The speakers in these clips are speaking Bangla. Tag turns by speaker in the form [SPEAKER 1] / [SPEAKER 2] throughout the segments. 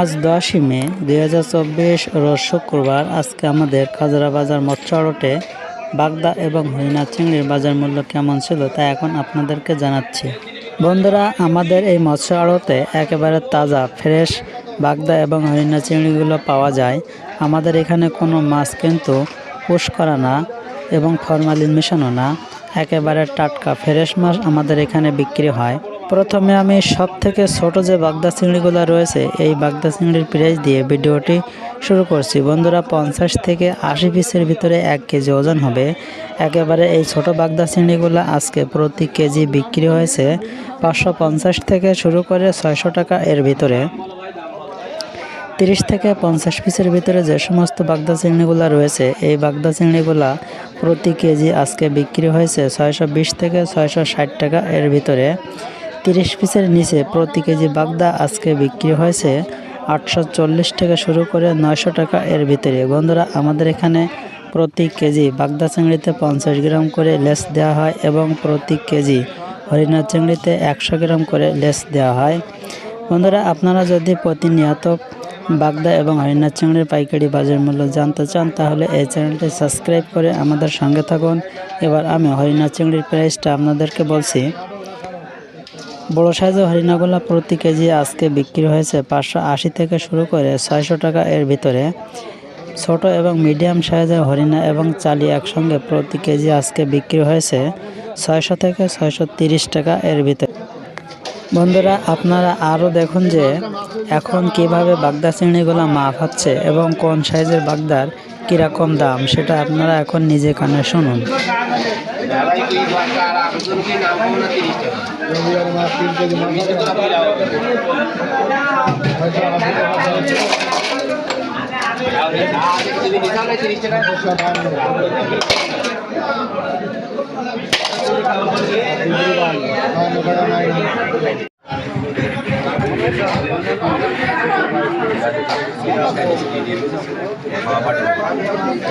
[SPEAKER 1] আজ দশই মে, দুই হাজার চব্বিশ রোজ শুক্রবার আজকে আমাদের খাজরা বাজার মৎস্য আড়টে বাগদা এবং হরিণা চিংড়ির বাজার মূল্য কেমন ছিল তা এখন আপনাদেরকে জানাচ্ছি। বন্ধুরা, আমাদের এই মৎস্য আড়তে একেবারে তাজা, ফ্রেশ বাগদা এবং হরিণা চিংড়িগুলো পাওয়া যায়। আমাদের এখানে কোনো মাছ কিন্তু পুষ করা না এবং ফরমালিন মেশানো না। একেবারে টাটকা, ফ্রেশ মাছ আমাদের এখানে বিক্রি হয়। প্রথমে আমি সব থেকে ছোটো যে বাগদা চিংড়িগুলো রয়েছে, এই বাগদা চিংড়ির প্রাইস দিয়ে ভিডিওটি শুরু করছি। বন্ধুরা, পঞ্চাশ থেকে আশি পিসের ভিতরে এক কেজি ওজন হবে। একেবারে এই ছোট বাগদা চিংড়িগুলো আজকে প্রতি কেজি বিক্রি হয়েছে পাঁচশো পঞ্চাশ থেকে শুরু করে ছয়শো টাকা এর ভিতরে। তিরিশ থেকে পঞ্চাশ পিসের ভিতরে যে সমস্ত বাগদা চিংড়িগুলো রয়েছে, এই বাগদা চিংড়িগুলা প্রতি কেজি আজকে বিক্রি হয়েছে ছয়শো বিশ থেকে ছয়শো ষাট টাকা এর ভিতরে। তিরিশ পিসের নিচে প্রতি কেজি বাগদা আজকে বিক্রি হয়েছে আটশো চল্লিশ থেকে শুরু করে নয়শো টাকা এর ভিতরে। বন্ধুরা, আমাদের এখানে প্রতি কেজি বাগদা চিংড়িতে পঞ্চাশ গ্রাম করে লেস দেওয়া হয় এবং প্রতি কেজি হরিণা চিংড়িতে একশো গ্রাম করে লেস দেওয়া হয়। বন্ধুরা, আপনারা যদি প্রতিনিয়ত বাগদা এবং হরিণা চিংড়ির পাইকারি বাজার মূল্য জানতে চান, তাহলে এই চ্যানেলটি সাবস্ক্রাইব করে আমাদের সঙ্গে থাকুন। এবার আমি হরিণা চিংড়ির প্রাইসটা আপনাদেরকে বলছি। বড় সাইজের হরিণাগুলা প্রতি কেজি আজকে বিক্রি হয়েছে পাঁচশো আশি থেকে শুরু করে ছয়শো টাকা এর ভিতরে। ছোট এবং মিডিয়াম সাইজের হরিণা এবং চালি একসঙ্গে প্রতি কেজি আজকে বিক্রি হয়েছে ছয়শো থেকে ছয়শো তিরিশ টাকা এর ভিতরে। বন্ধুরা, আপনারা আরও দেখুন যে এখন কীভাবে বাগদা চিংড়িগুলো মাপ হচ্ছে এবং কোন সাইজের বাগদার কীরকম দাম? সেটা আপনারা এখন নিজে কানে শুনুন।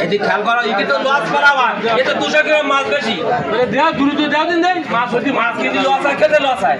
[SPEAKER 2] এদিক খেয়াল করো একে তো লস বরাবর। এ তো দুশো গ্রাম মাছ বেশি। মানে দেয়া দ্রুত দেয়া দিন দেন মাছ যদি মাছ কেজি লস হয়, খেতে লস হয়।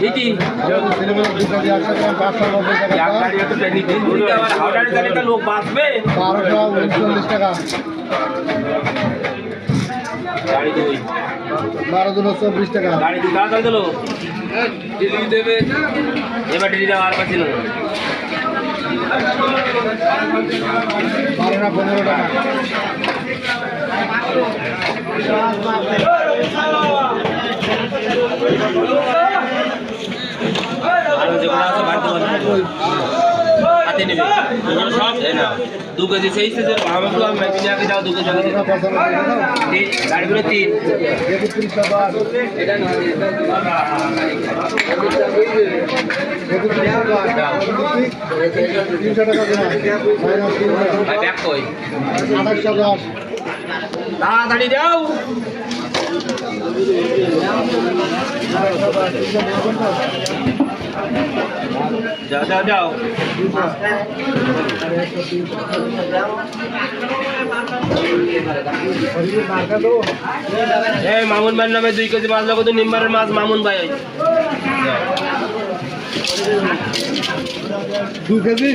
[SPEAKER 2] দিদি হাওড়ার লোক বাঁচবে
[SPEAKER 3] বারো দুটো চব্বিশ টাকা
[SPEAKER 2] গাড়ি দিল দিল্লি দেবে এবার আর পাচ্ছিল না।
[SPEAKER 3] বারোটা পনেরো টাকা
[SPEAKER 2] আর যেগুলো আছে বাড়িতে হাতে নেবে। এগুলো সব দু কেজি সেই সাইজের আমি তো আমি নিয়ে যাও দু কেজি আগে গাড়িগুলো তিন
[SPEAKER 3] তিনশো
[SPEAKER 2] যাও যাও যাও যাও। এই মামুন ভাইয়ের নামে দুই কেজি মাছ লাগো তো নিম্বারের মাছ মামুন ভাই।
[SPEAKER 3] দু কেজি?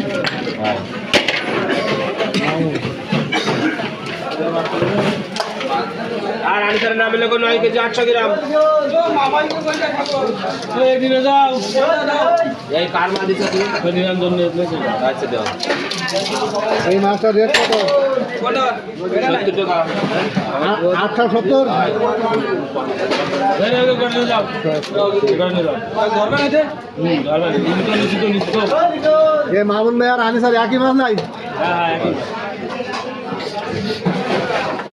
[SPEAKER 2] আর আনসারের নামে লাগো নয় কেজি আটশো গ্রাম। এই কার মা দিচ্ছে আচ্ছা দাও।
[SPEAKER 3] এই মাছটার রেট কত?
[SPEAKER 2] সত্তর টাকা।
[SPEAKER 3] আটশো সত্তর? মামুন ভাই আর আনি একই মাছ নাই?